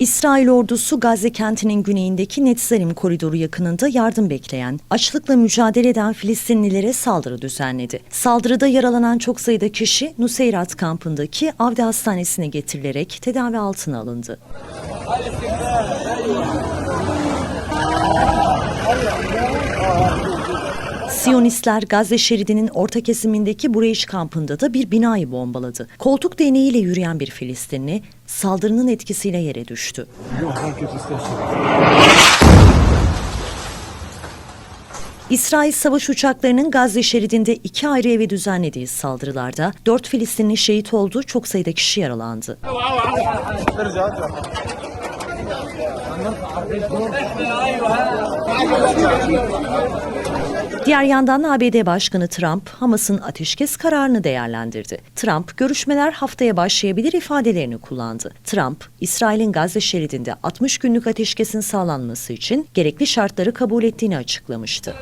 İsrail ordusu Gazze kentinin güneyindeki Netzarim koridoru yakınında yardım bekleyen, açlıkla mücadele eden Filistinlilere saldırı düzenledi. Saldırıda yaralanan çok sayıda kişi Nuseyrat kampındaki Avde Hastanesi'ne getirilerek tedavi altına alındı. Siyonistler Gazze şeridinin orta kesimindeki Bureyş kampında da bir binayı bombaladı. Koltuk değneğiyle yürüyen bir Filistinli saldırının etkisiyle yere düştü. İsrail savaş uçaklarının Gazze şeridinde iki ayrı eve düzenlediği saldırılarda dört Filistinli şehit oldu, çok sayıda kişi yaralandı. Diğer yandan ABD Başkanı Trump, Hamas'ın ateşkes kararını değerlendirdi. Trump, görüşmeler haftaya başlayabilir ifadelerini kullandı. Trump, İsrail'in Gazze şeridinde 60 günlük ateşkesin sağlanması için gerekli şartları kabul ettiğini açıklamıştı.